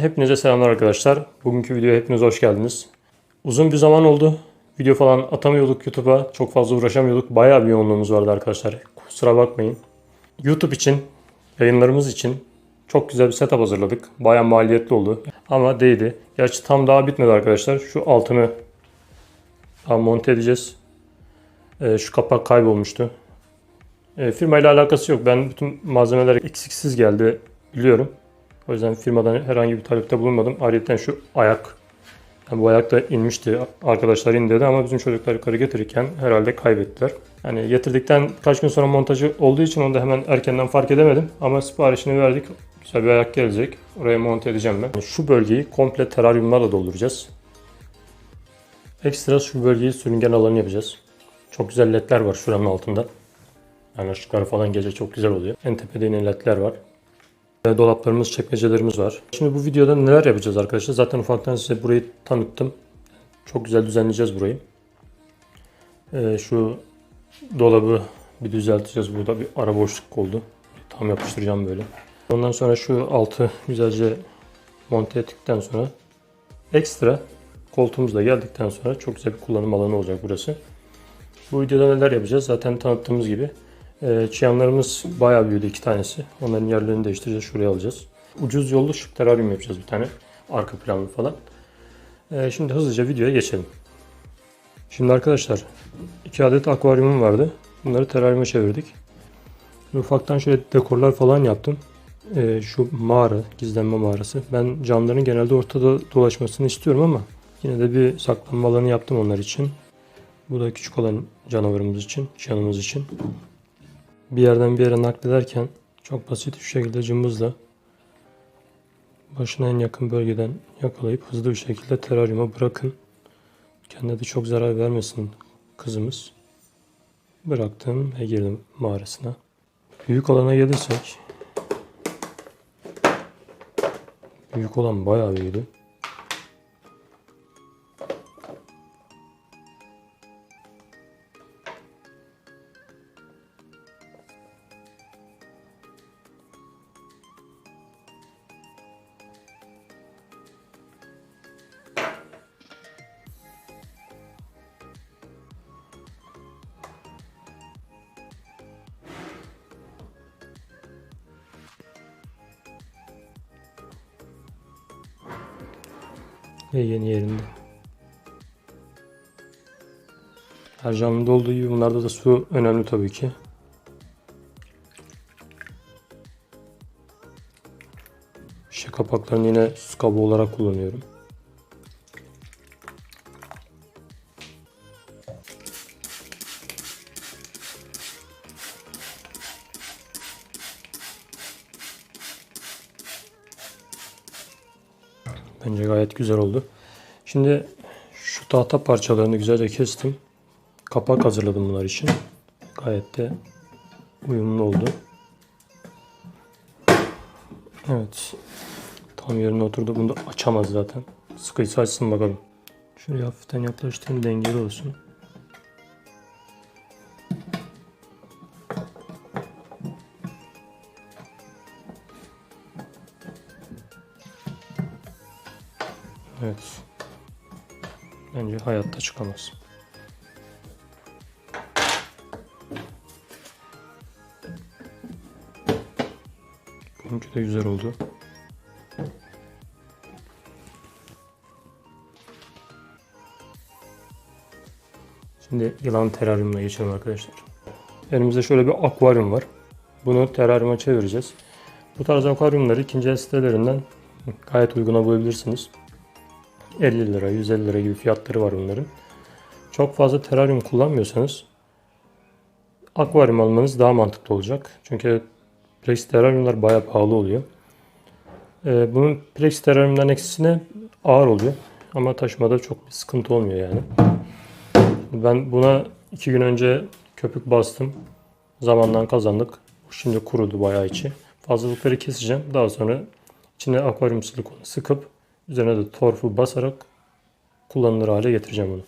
Hepinize selamlar arkadaşlar. Bugünkü videoya hepiniz hoş geldiniz. Uzun bir zaman oldu. Video falan atamıyorduk YouTube'a. Çok fazla uğraşamıyorduk. Bayağı bir yoğunluğumuz vardı arkadaşlar. Kusura bakmayın. YouTube için, yayınlarımız için çok güzel bir setup hazırladık. Bayağı maliyetli oldu. Ama değdi. Gerçi tam daha bitmedi arkadaşlar. Şu altını monte edeceğiz. Ee, şu kapak kaybolmuştu. Ee, firmayla alakası yok. Ben bütün malzemeler eksiksiz geldi biliyorum. O yüzden firmadan herhangi bir talepte bulunmadım. Ayrıca şu ayak, yani bu ayak da inmişti. Arkadaşlar indirdi ama bizim çocuklar yukarı getirirken herhalde kaybettiler. Yani getirdikten kaç gün sonra montajı olduğu için onu da hemen erkenden fark edemedim. Ama siparişini verdik. Güzel bir ayak gelecek. Oraya monte edeceğim ben. Şu bölgeyi komple teraryumlarla dolduracağız. Ekstra şu bölgeyi sürüngen alanı yapacağız. Çok güzel ledler var şuranın altında. Yani ışıkları falan gece çok güzel oluyor. En tepede yine ledler var. Dolaplarımız, çekmecelerimiz var. Şimdi bu videoda neler yapacağız arkadaşlar? Zaten ufaktan size burayı tanıttım. Çok güzel düzenleyeceğiz burayı. E, şu dolabı bir düzelteceğiz. Burada bir ara boşluk oldu. Tam yapıştıracağım böyle. Ondan sonra şu altı güzelce monte ettikten sonra ekstra koltuğumuz da geldikten sonra çok güzel bir kullanım alanı olacak burası. Bu videoda neler yapacağız? Zaten tanıttığımız gibi. E, çıyanlarımız bayağı büyüdü iki tanesi. Onların yerlerini değiştireceğiz. Şuraya alacağız. Ucuz yollu şık teraryum yapacağız bir tane. Arka planlı falan. E, şimdi hızlıca videoya geçelim. Şimdi arkadaşlar iki adet akvaryumum vardı. Bunları teraryuma çevirdik. Şimdi ufaktan şöyle dekorlar falan yaptım. E, şu mağara, gizlenme mağarası. Ben camların genelde ortada dolaşmasını istiyorum ama yine de bir saklanma alanı yaptım onlar için. Bu da küçük olan canavarımız için, canımız için. Bir yerden bir yere naklederken çok basit bir şekilde cımbızla başına en yakın bölgeden yakalayıp hızlı bir şekilde teraryuma bırakın. Kendine de çok zarar vermesin kızımız. Bıraktım ve girdim mağarasına. Büyük olana gelirsek büyük olan bayağı büyüdü. Ve yeni yerinde. Her canlıda olduğu gibi bunlarda da su önemli tabii ki. Şişe kapaklarını yine su kabı olarak kullanıyorum. Bence gayet güzel oldu. Şimdi şu tahta parçalarını güzelce kestim. Kapak hazırladım bunlar için. Gayet de uyumlu oldu. Evet. Tam yerine oturdu. Bunu da açamaz zaten. Sıkıysa açsın bakalım. Şuraya hafiften yaklaştırayım dengeli olsun. Evet. Bence hayatta çıkamaz. Benimki de güzel oldu. Şimdi yılan teraryumuna geçelim arkadaşlar. Elimizde şöyle bir akvaryum var. Bunu teraryuma çevireceğiz. Bu tarz akvaryumları ikinci el sitelerinden gayet uyguna bulabilirsiniz. 50 lira, 150 lira gibi fiyatları var bunların. Çok fazla teraryum kullanmıyorsanız akvaryum almanız daha mantıklı olacak. Çünkü Plex teraryumlar bayağı pahalı oluyor. Ee, bunun Plex teraryumdan eksisine ağır oluyor. Ama taşımada çok bir sıkıntı olmuyor yani. Ben buna iki gün önce köpük bastım. Zamandan kazandık. Şimdi kurudu bayağı içi. Fazlalıkları keseceğim. Daha sonra içine akvaryum silikonu sıkıp üzerine de torfu basarak kullanılır hale getireceğim bunu.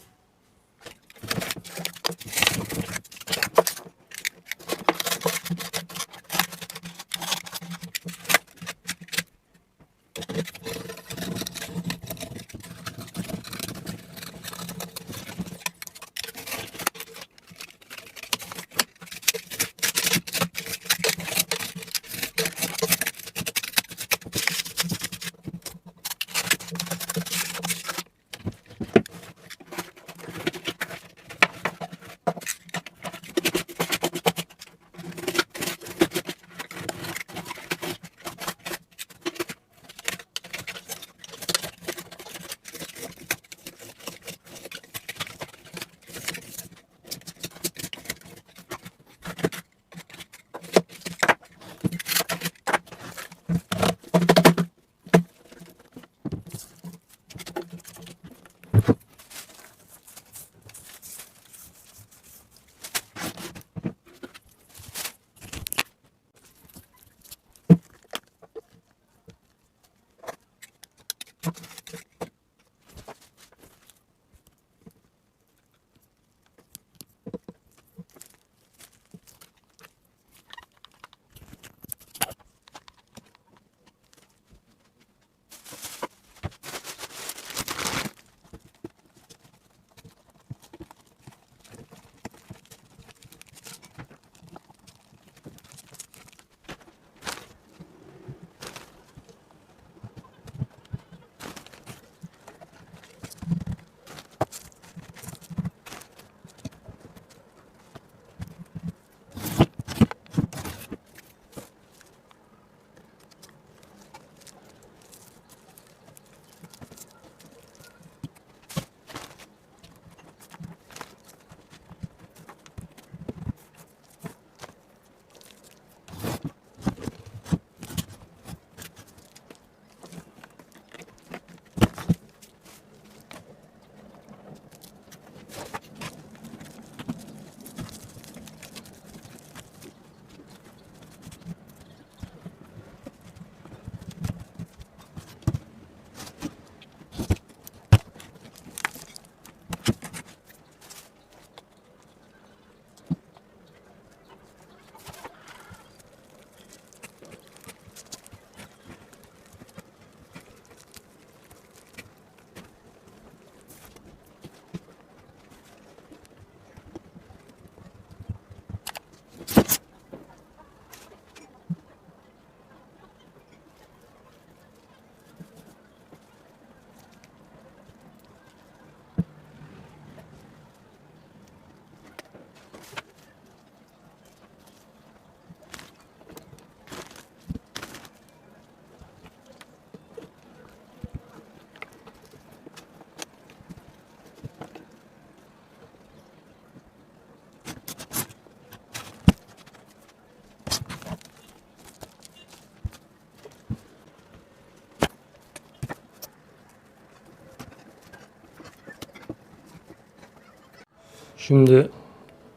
Şimdi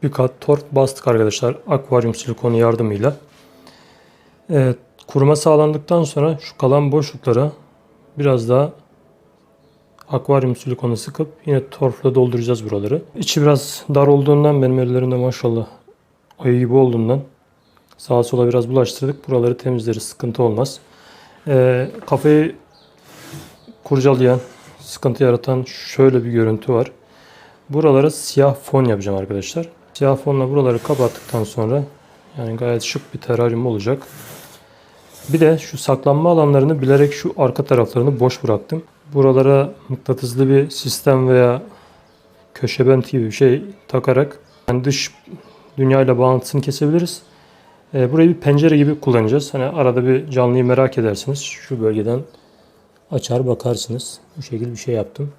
bir kat tork bastık arkadaşlar akvaryum silikonu yardımıyla. Evet, kuruma sağlandıktan sonra şu kalan boşluklara biraz daha akvaryum silikonu sıkıp yine torfla dolduracağız buraları. İçi biraz dar olduğundan benim ellerimde maşallah ayı gibi olduğundan sağa sola biraz bulaştırdık. Buraları temizleriz. Sıkıntı olmaz. Ee, kafayı kurcalayan, sıkıntı yaratan şöyle bir görüntü var. Buralara siyah fon yapacağım arkadaşlar. Siyah fonla buraları kapattıktan sonra yani gayet şık bir teraryum olacak. Bir de şu saklanma alanlarını bilerek şu arka taraflarını boş bıraktım. Buralara mıknatıslı bir sistem veya köşebent gibi bir şey takarak yani dış dünyayla bağlantısını kesebiliriz. Ee, burayı bir pencere gibi kullanacağız. Hani arada bir canlıyı merak edersiniz. Şu bölgeden açar bakarsınız. Bu şekilde bir şey yaptım.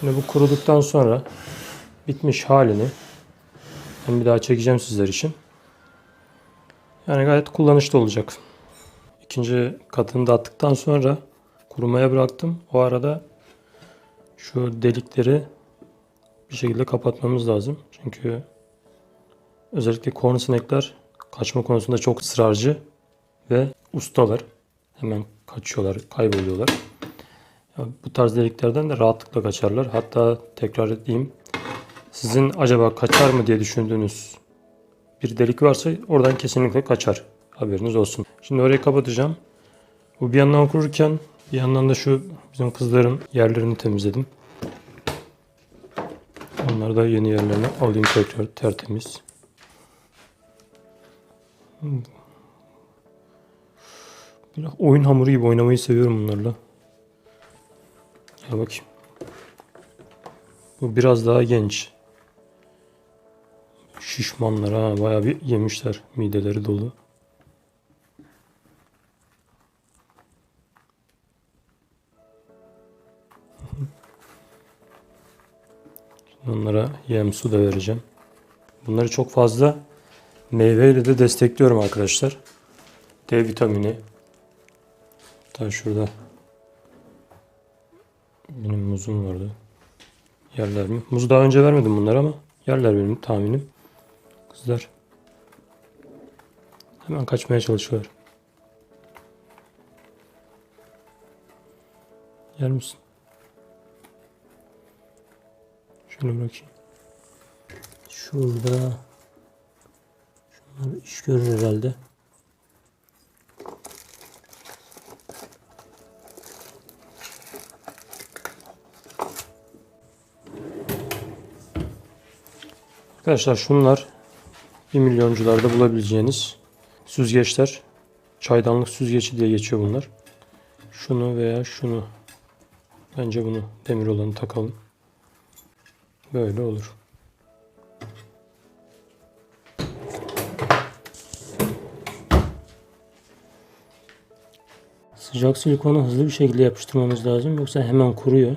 Şimdi bu kuruduktan sonra bitmiş halini ben bir daha çekeceğim sizler için. Yani gayet kullanışlı olacak. İkinci katını da attıktan sonra kurumaya bıraktım. O arada şu delikleri bir şekilde kapatmamız lazım. Çünkü özellikle kornisinekler kaçma konusunda çok ısrarcı ve ustalar. Hemen kaçıyorlar, kayboluyorlar. Bu tarz deliklerden de rahatlıkla kaçarlar. Hatta tekrar edeyim. Sizin acaba kaçar mı diye düşündüğünüz bir delik varsa oradan kesinlikle kaçar. Haberiniz olsun. Şimdi orayı kapatacağım. Bu bir yandan kururken bir yandan da şu bizim kızların yerlerini temizledim. Onları da yeni yerlerine alayım tekrar tertemiz. Biraz oyun hamuru gibi oynamayı seviyorum bunlarla. Gel bakayım. Bu biraz daha genç. Şişmanlar ha bayağı bir yemişler. Mideleri dolu. Onlara yem su da vereceğim. Bunları çok fazla meyveyle de destekliyorum arkadaşlar. D vitamini. Hatta şurada benim muzum vardı. Yerler mi? Muzu daha önce vermedim bunlara ama yerler benim tahminim. Kızlar. Hemen kaçmaya çalışıyorlar. Yer misin? Şunu bırakayım. Şurada. Şunlar iş görür herhalde. Arkadaşlar şunlar 1 milyoncularda bulabileceğiniz süzgeçler. Çaydanlık süzgeci diye geçiyor bunlar. Şunu veya şunu. Bence bunu demir olanı takalım. Böyle olur. Sıcak silikonu hızlı bir şekilde yapıştırmamız lazım yoksa hemen kuruyor.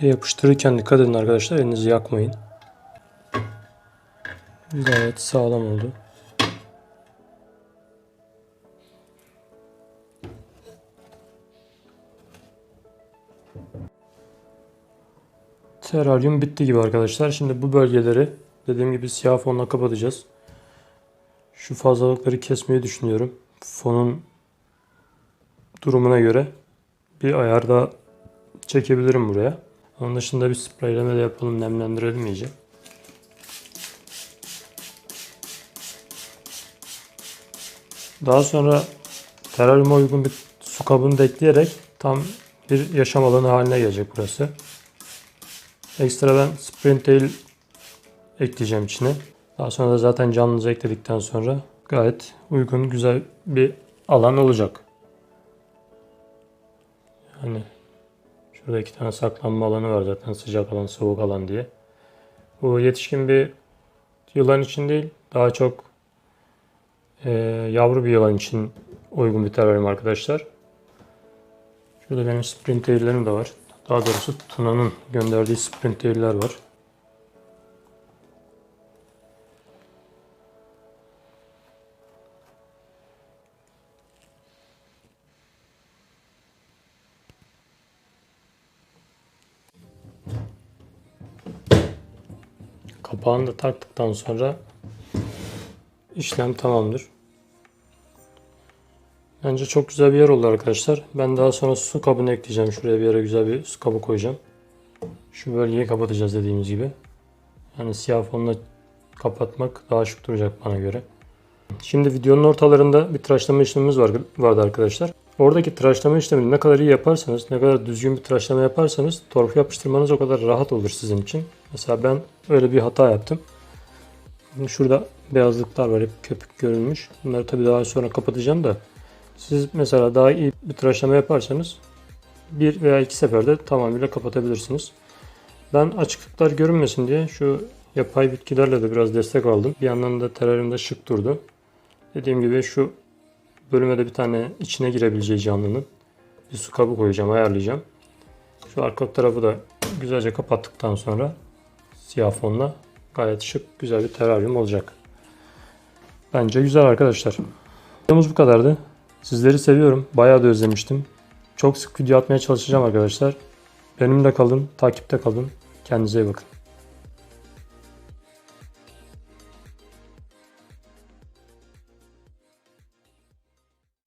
De yapıştırırken dikkat edin arkadaşlar elinizi yakmayın. Gayet sağlam oldu. Teraryum bitti gibi arkadaşlar. Şimdi bu bölgeleri dediğim gibi siyah fonla kapatacağız. Şu fazlalıkları kesmeyi düşünüyorum. Fonun durumuna göre bir ayar daha çekebilirim buraya. Onun dışında bir spreyleme de yapalım, nemlendirelim iyice. Daha sonra teraryuma uygun bir su kabını da ekleyerek tam bir yaşam alanı haline gelecek burası. Ekstra ben sprint tail ekleyeceğim içine. Daha sonra da zaten canlıca ekledikten sonra gayet uygun güzel bir alan olacak. Şurada iki tane saklanma alanı var zaten sıcak alan soğuk alan diye. Bu yetişkin bir yılan için değil daha çok e, yavru bir yılan için uygun bir teraryum arkadaşlar. Şurada benim sprint tail'lerim de var. Daha doğrusu Tuna'nın gönderdiği sprint tail'ler var. Kapağını da taktıktan sonra işlem tamamdır. Bence çok güzel bir yer oldu arkadaşlar. Ben daha sonra su kabını ekleyeceğim. Şuraya bir yere güzel bir su kabı koyacağım. Şu bölgeyi kapatacağız dediğimiz gibi. Yani siyah fonla kapatmak daha şık duracak bana göre. Şimdi videonun ortalarında bir tıraşlama işlemimiz var, vardı arkadaşlar. Oradaki tıraşlama işlemini ne kadar iyi yaparsanız, ne kadar düzgün bir tıraşlama yaparsanız torfu yapıştırmanız o kadar rahat olur sizin için. Mesela ben öyle bir hata yaptım. Şurada beyazlıklar var hep köpük görünmüş. Bunları tabii daha sonra kapatacağım da. Siz mesela daha iyi bir tıraşlama yaparsanız bir veya iki seferde tamamıyla kapatabilirsiniz. Ben açıklıklar görünmesin diye şu yapay bitkilerle de biraz destek aldım. Bir yandan da teraryumda şık durdu. Dediğim gibi şu bölüme de bir tane içine girebileceği canlının bir su kabı koyacağım, ayarlayacağım. Şu arka tarafı da güzelce kapattıktan sonra siyah fonla gayet şık, güzel bir teraryum olacak. Bence güzel arkadaşlar. Videomuz bu kadardı. Sizleri seviyorum. Bayağı da özlemiştim. Çok sık video atmaya çalışacağım arkadaşlar. Benimle kalın, takipte kalın. Kendinize iyi bakın.